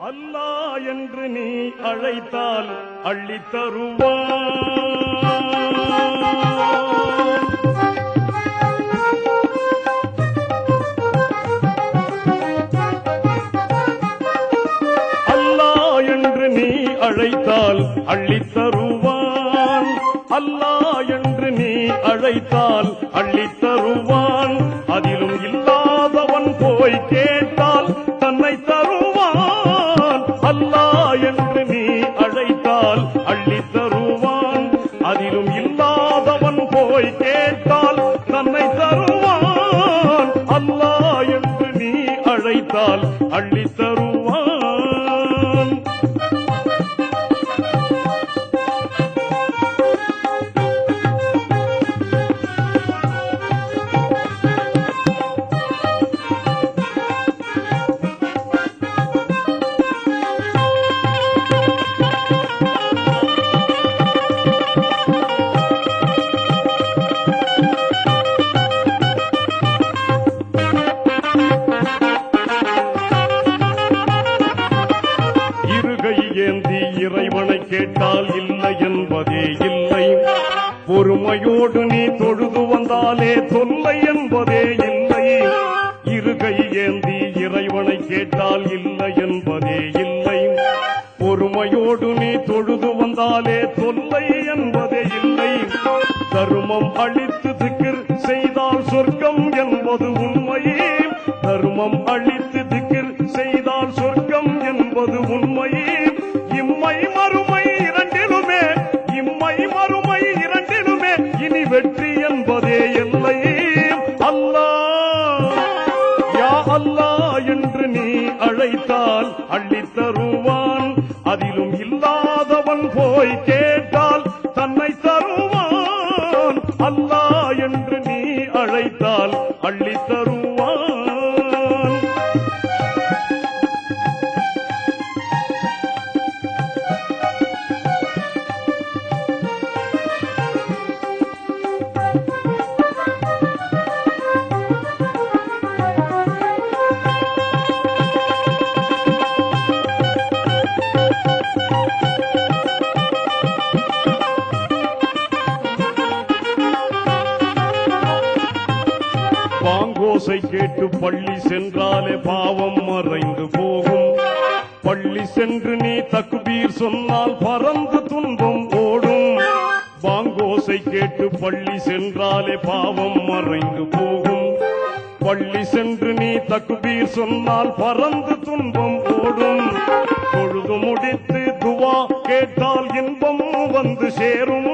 அல்லா என்று நீ அழைத்தால் அள்ளி தருவான் அல்லா என்று நீ அழைத்தால் அள்ளி தருவான் அல்லா என்று நீ அழைத்தால் அள்ளி தருவான் அதிலும் இல்லை அல்லா என்று நீ அழைத்தால் அள்ளி தருவான். அதிலும் இல்லாதவன் போய் கேட்டால் தன்னை தருவான். அல்லா என்று நீ அழைத்தால் அள்ளி தருவான். இறைவனை கேட்டால் இல்லை என்பதே இல்லை. பொறுமையோடு நீ தொழுது வந்தாலே தொல்லை என்பதே இல்லை. இருகை ஏந்தி இறைவனை கேட்டால் இல்லை என்பதே இல்லை. பொறுமையோடு நீ தொழுது வந்தாலே தொல்லை என்பதே இல்லை. தருமம் அழித்து திக்கிர் செய்தால் சொர்க்கம் என்பது உண்மையே. தருமம் அழித்து அல்லா என்று நீ அழைத்தால் அள்ளித் தருவான் அதிலும் இல்லாதவன் போய் கேட்டால் தன்னை தருவான். அல்லா என்று நீ அழைத்தால் அள்ளித் தருவான் ஓசை கேட்டு பள்ளி சென்றாலே பாவம் மறைந்து போகும். பள்ளி சென்று நீ தக்குபீர் சொன்னால் பறந்து துன்பம் ஓடும். பாங்கோசை கேட்டு பள்ளி சென்றாலே பாவம் மறைந்து போகும். பள்ளி சென்று நீ தக்குபீர் சொன்னால் பறந்து துன்பம் ஓடும். தொழுது முடித்து துவா கேட்டால் இன்பம் வந்து சேரும்.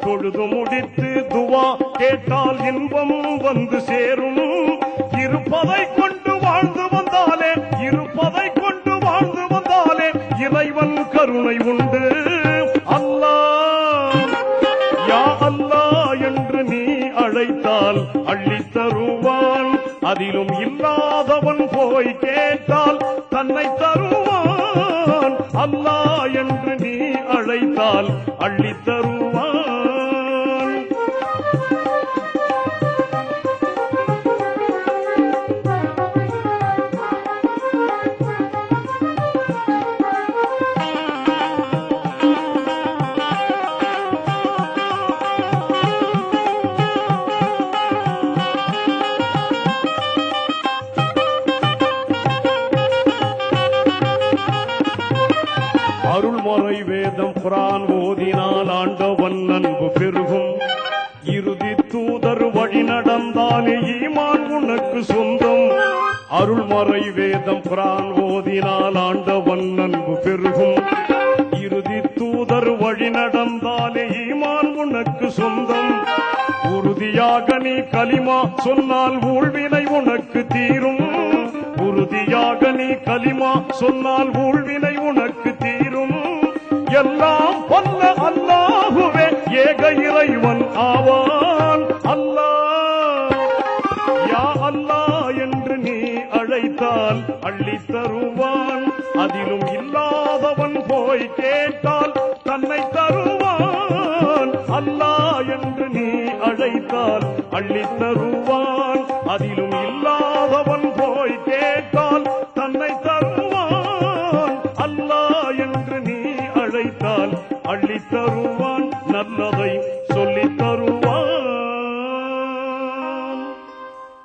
தொழுது முடித்து துவா கேட்டால் இன்பம் வந்து சேரும். இருப்பதை கொண்டு வாழ்ந்து வந்தாலே இருப்பதை கொண்டு வாழ்ந்து வந்தாலே இறைவன் கருணை உண்டு. அல்லா யா அல்லா என்று நீ அழைத்தால் அள்ளித் தருவான். அதிலும் இல்லாதவன் போய் கேட்டால் தன்னை தருவான். அல்லா என்று நீ அழைத்தால் அள்ளித் தருவான். முறை வேதம் குரான் ஓதினால் ஆண்டவன் அன்பு பெருகும். இறுதி தூதர் வழி நடந்தாலே ஈமான் உனக்கு சொந்தம். அருள்மறை வேதம் குரான் ஓதினால் ஆண்டவன் அன்பு பெருகும். இறுதி தூதர் வழி நடந்தாலே ஈமான் உனக்கு சொந்தம். உறுதியாக நீ களிமா சொன்னால் ஊழ்வினை உனக்கு தீரும். உறுதியாக நீ களிமா சொன்னால் ஊழ்வினை உனக்கு கேட்டால் அள்ளி தருவான். அதிலும் இல்லாதவன் போய் கேட்டால் தன்னை தருவான். அல்லா என்று நீ அழைத்தால் அள்ளி தருவான். அதிலும் இல்லாதவன் போய் கேட்டால் தன்னை தருவான். அல்லா என்று நீ அழைத்தால் அள்ளி தருவான்.